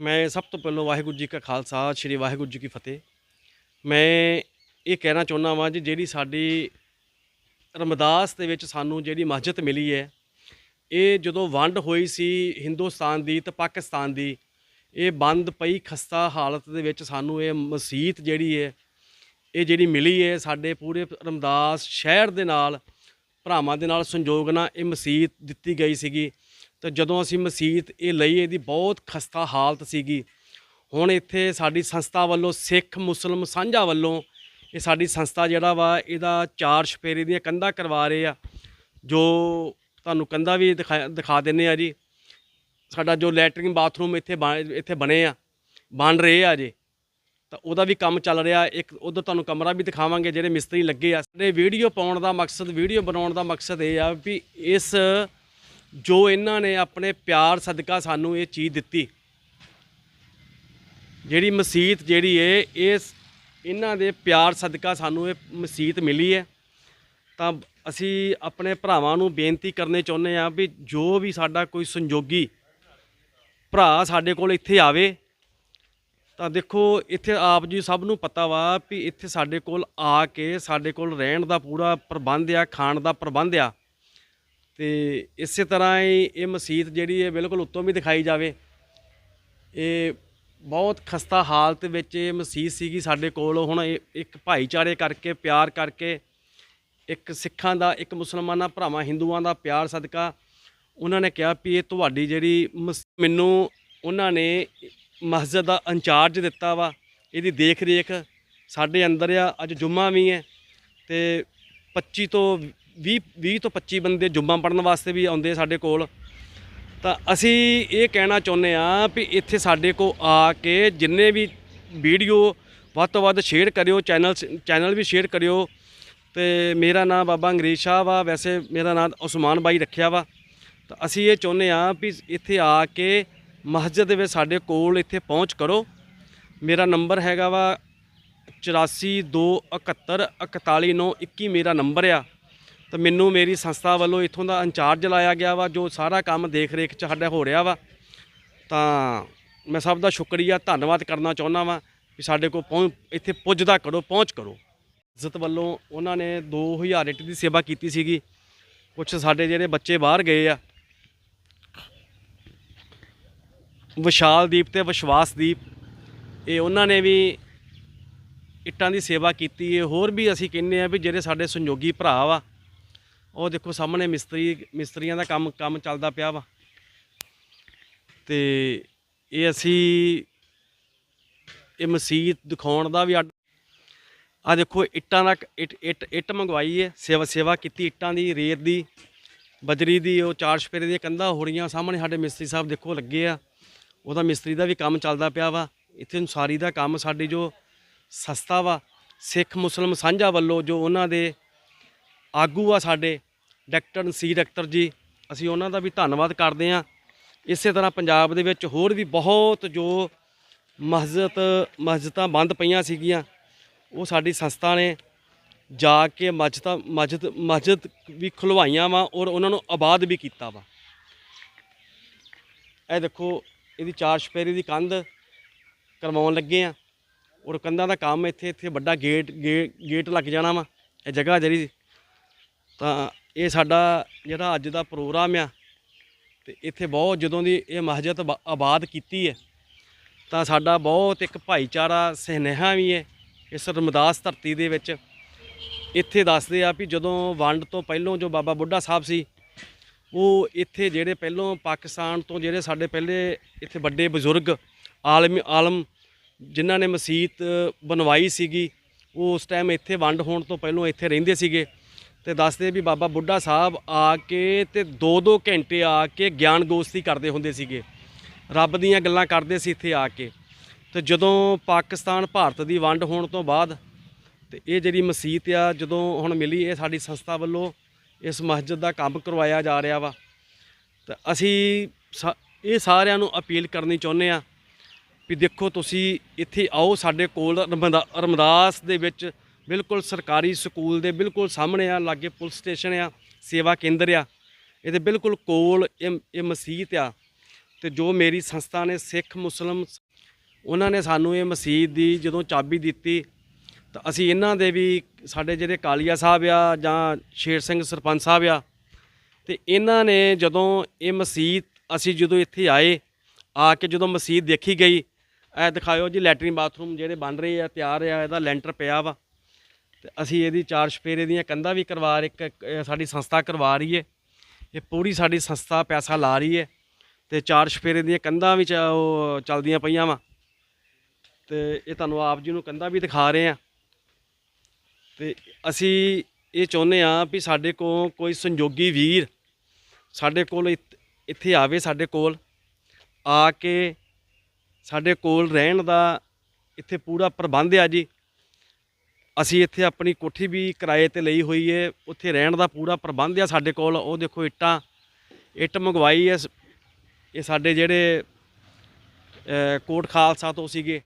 ਮੈਂ ਸਭ ਤੋਂ ਪਹਿਲਾਂ ਵਾਹਿਗੁਰੂ ਜੀ ਕਾ ਖਾਲਸਾ, ਸ੍ਰੀ ਵਾਹਿਗੁਰੂ ਜੀ ਕੀ ਫਤਿਹ। ਮੈਂ ਇਹ ਕਹਿਣਾ ਚਾਹੁੰਦਾ ਵਾਂ ਜੀ, ਜਿਹੜੀ ਸਾਡੀ ਰਮਦਾਸ ਦੇ ਵਿੱਚ ਸਾਨੂੰ ਜਿਹੜੀ ਮਸਜਿਦ ਮਿਲੀ ਹੈ, ਇਹ ਜਦੋਂ ਵੰਡ ਹੋਈ ਸੀ ਹਿੰਦੁਸਤਾਨ ਦੀ ਤੇ ਪਾਕਿਸਤਾਨ ਦੀ, ਇਹ ਬੰਦ ਪਈ ਖਸਤਾ ਹਾਲਤ ਦੇ ਵਿੱਚ ਸਾਨੂੰ ਇਹ ਮਸਜਿਦ ਜਿਹੜੀ ਹੈ, ਇਹ ਜਿਹੜੀ ਮਿਲੀ ਹੈ ਸਾਡੇ ਪੂਰੇ ਰਮਦਾਸ ਸ਼ਹਿਰ ਦੇ ਨਾਲ, ਭਰਾਵਾਂ ਦੇ ਨਾਲ ਸੰਯੋਗ ਨਾਲ ਇਹ ਮਸਜਿਦ ਦਿੱਤੀ ਗਈ ਸੀਗੀ। ਤੇ ਜਦੋਂ ਅਸੀਂ ਮਸਜਿਦ ਇਹ ਲਈ, ਇਹਦੀ ਬਹੁਤ ਖਸਤਾ ਹਾਲਤ ਸੀਗੀ। ਹੁਣ ਇੱਥੇ ਸਾਡੀ ਸੰਸਥਾ ਵੱਲੋਂ, ਸਿੱਖ ਮੁਸਲਮ ਸਾਂਝਾ ਵੱਲੋਂ ਇਹ ਸਾਡੀ ਸੰਸਥਾ ਜਿਹੜਾ ਵਾ, ਇਹਦਾ ਚਾਰ ਛਪੇਰੇ ਦੀਆਂ ਕੰਧਾਂ ਕਰਵਾ ਰਹੇ ਆ। ਜੋ ਤੁਹਾਨੂੰ ਕੰਧਾਂ ਵੀ ਦਿਖਾ ਦਿਖਾ ਦਿੰਨੇ ਆ ਜੀ। ਸਾਡਾ ਜੋ ਲੈਟਰਿੰਗ ਬਾਥਰੂਮ ਇੱਥੇ ਬਣ- ਇੱਥੇ ਬਣੇ ਆ, ਬਣ ਰਹੇ ਆ ਜੀ। ਤਾਂ ਉਹਦਾ ਵੀ ਕੰਮ ਚੱਲ ਰਿਹਾ, ਇੱਕ ਉਧਰ ਤੁਹਾਨੂੰ ਕਮਰਾ ਵੀ ਦਿਖਾਵਾਂਗੇ ਜਿਹੜੇ ਮਿਸਤਰੀ ਲੱਗੇ ਆ। ਸਾਡੇ ਵੀਡੀਓ ਪਾਉਣ ਦਾ ਮਕਸਦ, ਵੀਡੀਓ ਬਣਾਉਣ ਦਾ ਮਕਸਦ ਇਹ ਆ ਵੀ ਇਸ ਜੋ ਇਹਨਾਂ ਨੇ ਆਪਣੇ ਪਿਆਰ ਸਦਕਾ ਸਾਨੂੰ ਇਹ ਚੀਜ਼ ਦਿੱਤੀ। ਜਿਹੜੀ ਮਸੀਤ ਜਿਹੜੀ ਏ ਇਸ ਇਹਨਾਂ ਦੇ ਪਿਆਰ ਸਦਕਾ ਸਾਨੂੰ ਇਹ ਮਸਜਿਦ ਮਿਲੀ ਹੈ ਤਾਂ ਅਸੀਂ ਆਪਣੇ ਭਰਾਵਾਂ ਨੂੰ ਬੇਨਤੀ ਕਰਨੇ ਚਾਹੁੰਦੇ ਆ ਵੀ ਜੋ ਵੀ ਸਾਡਾ ਕੋਈ ਸੰਯੋਗੀ ਭਰਾ ਸਾਡੇ ਕੋਲ ਇੱਥੇ ਆਵੇ, ਤਾਂ ਦੇਖੋ ਇੱਥੇ ਆਪ ਜੀ ਸਭ ਨੂੰ ਪਤਾ ਵਾ ਵੀ ਇੱਥੇ ਸਾਡੇ ਕੋਲ ਆ ਕੇ ਸਾਡੇ ਕੋਲ ਰਹਿਣ ਦਾ ਪੂਰਾ ਪ੍ਰਬੰਧ ਆ, ਖਾਣ ਦਾ ਪ੍ਰਬੰਧ ਆ। ਤੇ ਇਸੇ ਤਰ੍ਹਾਂ ਹੀ ਇਹ ਮਸਜਿਦ ਜਿਹੜੀ ਹੈ ਬਿਲਕੁਲ ਉੱਤੋਂ ਵੀ ਦਿਖਾਈ ਜਾਵੇ, ਇਹ ਬਹੁਤ ਖਸਤਾ ਹਾਲਤ ਵਿੱਚ ਇਹ ਮਸਜਿਦ ਸੀਗੀ ਸਾਡੇ ਕੋਲ। ਹੁਣ ਇਹ ਇੱਕ ਭਾਈਚਾਰੇ ਕਰਕੇ, ਪਿਆਰ ਕਰਕੇ, ਇੱਕ ਸਿੱਖਾਂ ਦਾ, ਇੱਕ ਮੁਸਲਮਾਨਾਂ, ਭਰਾਵਾਂ ਹਿੰਦੂਆਂ ਦਾ ਪਿਆਰ ਸਦਕਾ ਉਹਨਾਂ ਨੇ ਕਿਹਾ ਵੀ ਇਹ ਤੁਹਾਡੀ ਜਿਹੜੀ ਮਸ- ਮੈਨੂੰ ਉਹਨਾਂ ਨੇ ਮਸਜਿਦ ਦਾ ਇੰਚਾਰਜ ਦਿੱਤਾ ਵਾ। ਇਹਦੀ ਦੇਖ ਰੇਖ ਸਾਡੇ ਅੰਦਰ ਆ, ਅੱਜ ਜੁਮਾ ਵੀ ਹੈ ਤੇ 25 ਤੋਂ 20 20 ਤੋਂ 25 ਬੰਦੇ ਜੁਮਾ ਪੜਨ ਵਾਸਤੇ ਵੀ ਆਉਂਦੇ ਸਾਡੇ ਕੋਲ। ਤਾਂ ਅਸੀਂ ਇਹ ਕਹਿਣਾ ਚਾਹੁੰਦੇ ਆ ਵੀ ਇੱਥੇ ਸਾਡੇ ਕੋਲ ਆ ਕੇ ਜਿੰਨੇ ਵੀ ਵੀਡੀਓ ਵੱਧ ਤੋਂ ਵੱਧ ਸ਼ੇਅਰ ਕਰਿਓ ਚੈਨਲ ਚੈਨਲ ਵੀ ਸ਼ੇਅਰ ਕਰਿਓ। ਤੇ ਮੇਰਾ ਨਾਮ ਬਾਬਾ ਅੰਗਰੇਜ਼ ਸ਼ਾਹ ਵਾ, ਵੈਸੇ ਮੇਰਾ ਨਾਮ ਉਸਮਾਨ ਬਾਈ ਰੱਖਿਆ ਵਾ। ਤਾਂ ਅਸੀਂ ਇਹ ਚਾਹੁੰਦੇ ਆ ਵੀ ਇੱਥੇ ਆ ਕੇ ਮਸਜਿਦ ਦੇ ਵਿੱਚ ਸਾਡੇ ਕੋਲ ਇੱਥੇ ਪਹੁੰਚ ਕਰੋ। ਮੇਰਾ ਨੰਬਰ ਹੈਗਾ ਵਾ 8421714921 ਮੇਰਾ ਨੰਬਰ ਆ। ਤਾਂ ਮੈਨੂੰ ਮੇਰੀ ਸੰਸਥਾ ਵੱਲੋਂ ਇੱਥੋਂ ਦਾ ਇੰਚਾਰਜ ਲਾਇਆ ਗਿਆ ਵਾ, ਜੋ ਸਾਰਾ ਕੰਮ ਦੇਖ ਰੇਖ ਚ ਸਾਡਾ ਹੋ ਰਿਹਾ ਵਾ। ਤਾਂ ਮੈਂ ਸਭ ਦਾ ਸ਼ੁਕਰੀਆ, ਧੰਨਵਾਦ ਕਰਨਾ ਚਾਹੁੰਦਾ ਵਾਂ ਵੀ ਸਾਡੇ ਕੋਲ ਪਹੁੰਚ ਇੱਥੇ ਪੁੱਜਦਾ ਕਰੋ, ਪਹੁੰਚ ਕਰੋ। ਇੱਜ਼ਤ ਵੱਲੋਂ ਉਹਨਾਂ ਨੇ 2000 ਇੱਟ ਦੀ ਸੇਵਾ ਕੀਤੀ ਸੀਗੀ। ਕੁਝ ਸਾਡੇ ਜਿਹੜੇ ਬੱਚੇ ਬਾਹਰ ਗਏ ਆ ਵਿਸ਼ਾਲਦੀਪ ਤੇ ਵਿਸ਼ਵਾਸਦੀਪ ਇਹ ਉਹਨਾਂ ਨੇ ਵੀ ਇੱਟਾਂ ਦੀ ਸੇਵਾ ਕੀਤੀ। ਹੈ ਹੋਰ ਵੀ ਅਸੀਂ ਕਹਿੰਦੇ ਆ ਵੀ ਜਿਹੜੇ ਸਾਡੇ ਸੰਯੋਗੀ ਭਰਾ ਵਾ ਉਹ ਦੇਖੋ ਸਾਹਮਣੇ ਮਿਸਤਰੀ, ਮਿਸਤਰੀਆਂ ਦਾ ਕੰਮ ਕੰਮ ਚੱਲਦਾ ਪਿਆ ਵਾ। ਤੇ ਇਹ ਅਸੀਂ, ਇਹ ਮਸਜਿਦ ਦਿਖਾਉਣ ਦਾ ਵੀ ਅੱਡ ਆ ਦੇਖੋ, ਇੱਟਾਂ ਦਾ ਇੱਟ ਇੱਟ ਇੱਟ ਮੰਗਵਾਈ ਹੈ ਸੇਵਾ ਸੇਵਾ ਕੀਤੀ ਇੱਟਾਂ ਦੀ, ਰੇਤ ਦੀ, ਬਜਰੀ ਦੀ, ਉਹ ਚਾਰ ਛਪੇਰੇ ਦੀਆਂ ਕੰਧਾਂ ਹੋ ਰਹੀਆਂ ਸਾਹਮਣੇ। ਸਾਡੇ ਮਿਸਤਰੀ ਸਾਹਿਬ ਦੇਖੋ ਲੱਗੇ ਆ। ਉਹਦਾ ਮਿਸਤਰੀ ਦਾ ਵੀ ਕੰਮ ਚੱਲਦਾ ਪਿਆ ਵਾ। ਇੱਥੇ ਉਸਾਰੀ ਦਾ ਕੰਮ ਸਾਡੀ ਜੋ ਸਸਤਾ ਵਾ, ਸਿੱਖ, ਮੁਸਲਮ ਸਾਂਝਾ ਵੱਲੋਂ ਜੋ ਉਹਨਾਂ ਦੇ ਆਗੂ ਆ ਸਾਡੇ ਡਾਕਟਰ ਸੀ ਅਖਤਰ ਜੀ, ਅਸੀਂ ਉਹਨਾਂ ਦਾ ਵੀ ਧੰਨਵਾਦ ਕਰਦੇ ਹਾਂ। ਇਸੇ ਤਰ੍ਹਾਂ ਪੰਜਾਬ ਦੇ ਵਿੱਚ ਹੋਰ ਵੀ ਬਹੁਤ ਜੋ ਮਸਜਿਦ ਮਸਜਿਦਾਂ ਬੰਦ ਪਈਆਂ ਸੀਗੀਆਂ, ਉਹ ਸਾਡੀ ਸੰਸਥਾ ਨੇ ਜਾ ਕੇ ਮਸਜਿਦਾਂ ਮਸਜਿਦ ਮਸਜਿਦ ਵੀ ਖੁਲਵਾਈਆਂ ਵਾ ਔਰ ਉਹਨਾਂ ਨੂੰ ਆਬਾਦ ਵੀ ਕੀਤਾ ਵਾ। ਇਹ ਦੇਖੋ, ਇਹਦੀ ਚਾਰ ਛਪੇਰੇ ਦੀ ਕੰਧ ਕਰਵਾਉਣ ਲੱਗੇ ਆ ਔਰ ਕੰਧਾਂ ਦਾ ਕੰਮ ਇੱਥੇ ਇੱਥੇ ਵੱਡਾ ਗੇਟ ਗੇ- ਗੇਟ ਲੱਗ ਜਾਣਾ ਵਾ। ਇਹ ਜਗ੍ਹਾ ਜਿਹੜੀ ਤਾਂ ਇਹ ਸਾਡਾ ਜਿਹੜਾ ਅੱਜ ਦਾ ਪ੍ਰੋਗਰਾਮ ਆ ਤੇ ਇੱਥੇ ਬਹੁਤ ਜਦੋਂ ਦੀ ਇਹ ਮਸਜਿਦ ਆਬਾ- ਆਬਾਦ ਕੀਤੀ ਹੈ, ਤਾਂ ਸਾਡਾ ਬਹੁਤ ਇੱਕ ਭਾਈਚਾਰਾ, ਸਨੇਹਾ ਵੀ ਹੈ ਇਸ ਰਮਦਾਸ ਧਰਤੀ ਦੇ ਵਿੱਚ। ਇੱਥੇ ਦੱਸਦੇ ਆ ਵੀ ਜਦੋਂ ਵੰਡ ਤੋਂ ਪਹਿਲੋਂ ਜੋ ਬਾਬਾ ਬੁੱਢਾ ਸਾਹਿਬ ਸੀ, ਉਹ ਇੱਥੇ ਜਿਹੜੇ ਪਹਿਲੋਂ ਪਾਕਿਸਤਾਨ ਤੋਂ ਜਿਹੜੇ ਸਾਡੇ ਪਹਿਲੇ ਇੱਥੇ ਵੱਡੇ ਬਜ਼ੁਰਗ ਆਲਮ ਆਲਮ ਜਿਨ੍ਹਾਂ ਨੇ ਮਸਜਿਦ ਬਣਵਾਈ ਸੀਗੀ, ਉਹ ਉਸ ਟਾਈਮ ਇੱਥੇ ਵੰਡ ਹੋਣ ਤੋਂ ਪਹਿਲੋਂ ਇੱਥੇ ਰਹਿੰਦੇ ਸੀਗੇ। ਤੇ ਦੱਸਦੇ ਵੀ ਬਾਬਾ ਬੁੱਢਾ ਸਾਹਿਬ ਆ ਕੇ ਤੇ 2-2 ਘੰਟੇ ਆ ਕੇ ਗਿਆਨ ਗੋਸ਼ਟੀ ਕਰਦੇ ਹੁੰਦੇ ਸੀਗੇ। ਰੱਬ ਦੀਆਂ ਗੱਲਾਂ ਕਰਦੇ ਸੀ ਇੱਥੇ ਆ ਕੇ। ਤੇ ਜਦੋਂ ਪਾਕਿਸਤਾਨ ਭਾਰਤ ਦੀ ਵੰਡ ਹੋਣ ਤੋਂ ਬਾਅਦ ਤੇ ਇਹ ਜਿਹੜੀ ਮਸਜਿਦ ਆ, ਜਦੋਂ ਹੁਣ ਮਿਲੀ ਇਹ ਸਾਡੀ ਸੰਸਥਾ ਵੱਲੋਂ, ਇਸ ਮਸਜਿਦ ਦਾ ਕੰਮ ਕਰਵਾਇਆ ਜਾ ਰਿਹਾ ਵਾ। ਤਾਂ ਅਸੀਂ ਸਾ- ਇਹ ਸਾਰਿਆਂ ਨੂੰ ਅਪੀਲ ਕਰਨੀ ਚਾਹੁੰਦੇ ਆ ਵੀ ਦੇਖੋ ਤੁਸੀਂ ਇੱਥੇ ਆਓ ਸਾਡੇ ਕੋਲ ਰਮਦਾ- ਰਮਦਾਸ ਦੇ ਵਿੱਚ ਬਿਲਕੁਲ ਸਰਕਾਰੀ ਸਕੂਲ ਦੇ ਬਿਲਕੁਲ ਸਾਹਮਣੇ ਆ, ਲਾਗੇ ਪੁਲਿਸ ਸਟੇਸ਼ਨ ਆ, ਸੇਵਾ ਕੇਂਦਰ ਆ। ਇਹਦੇ ਬਿਲਕੁਲ ਕੋਲ ਇਹ ਇਹ ਮਸਜਿਦ ਆ। ਤੇ ਜੋ ਮੇਰੀ ਸੰਸਥਾ ਨੇ ਸਿੱਖ, ਮੁਸਲਮ ਉਹਨਾਂ ਨੇ ਸਾਨੂੰ ਇਹ ਮਸਜਿਦ ਦੀ ਜਦੋਂ ਚਾਬੀ ਦਿੱਤੀ, ਤਾਂ ਅਸੀਂ ਇਹਨਾਂ ਦੇ ਵੀ ਸਾਡੇ ਜਿਹੜੇ ਕਾਲੀਆ ਸਾਹਿਬ ਆ ਜਾਂ ਸ਼ੇਰ ਸਿੰਘ ਸਰਪੰਚ ਸਾਹਿਬ ਆ, ਤੇ ਇਹਨਾਂ ਨੇ ਜਦੋਂ ਇਹ ਮਸਜਿਦ ਅਸੀਂ ਜਦੋਂ ਇੱਥੇ ਆਏ, ਆ ਕੇ ਜਦੋਂ ਮਸਜਿਦ ਦੇਖੀ ਗਈ ਇਹ ਦਿਖਾਇਓ ਜੀ ਲੈਟਰਿਨ ਬਾਥਰੂਮ ਜਿਹੜੇ ਬਣ ਰਹੇ ਆ, ਤਿਆਰ ਆ, ਇਹਦਾ ਲੈਂਟਰ ਪਿਆ ਵਾ। ਤੇ ਅਸੀਂ ਇਹਦੀ ਚਾਰ ਸਪੇਰੇ ਦੀਆਂ ਕੰਧਾਂ ਵੀ ਕਰਵਾ ਇੱਕ ਇੱਕ, ਸਾਡੀ ਸੰਸਥਾ ਕਰਵਾ ਰਹੀ ਹੈ ਇਹ ਪੂਰੀ ਸਾਡੀ ਸੰਸਥਾ ਪੈਸਾ ਲਾ ਰਹੀ ਹੈ ਤੇ ਚਾਰ ਸਪੇਰੇ ਦੀਆਂ ਕੰਧਾਂ ਵਿੱਚ ਉਹ ਚੱਲਦੀਆਂ ਪਈਆਂ ਵਾ। ਤੇ ਇਹ ਤੁਹਾਨੂੰ ਆਪ ਜੀ ਨੂੰ ਕੰਧਾਂ ਵੀ ਦਿਖਾ ਰਹੇ ਆ। ਤੇ ਅਸੀਂ ਇਹ ਚਾਹੁੰਦੇ ਆ ਵੀ ਸਾਡੇ ਕੋਲ ਕੋਈ ਸੰਯੋਗੀ ਵੀਰ ਸਾਡੇ ਕੋਲ ਇੱਥ- ਇੱਥੇ ਆਵੇ ਸਾਡੇ ਕੋਲ ਆ ਕੇ ਸਾਡੇ ਕੋਲ ਰਹਿਣ ਦਾ ਇੱਥੇ ਪੂਰਾ ਪ੍ਰਬੰਧ ਆ ਜੀ। ਅਸੀਂ ਇੱਥੇ ਆਪਣੀ ਕੋਠੀ ਵੀ ਕਿਰਾਏ ਤੇ ਲਈ ਹੋਈ ਹੈ ਉੱਥੇ ਰਹਿਣ ਦਾ ਪੂਰਾ ਪ੍ਰਬੰਧ ਆ ਸਾਡੇ ਕੋਲ। ਉਹ ਦੇਖੋ ਇੱਟਾਂ, ਇੱਟ ਮੰਗਵਾਈ ਹੈ ਸ- ਇਹ ਸਾਡੇ ਜਿਹੜੇ ਕੋਟ ਖਾਲਸਾ ਤੋਂ ਸੀਗੇ।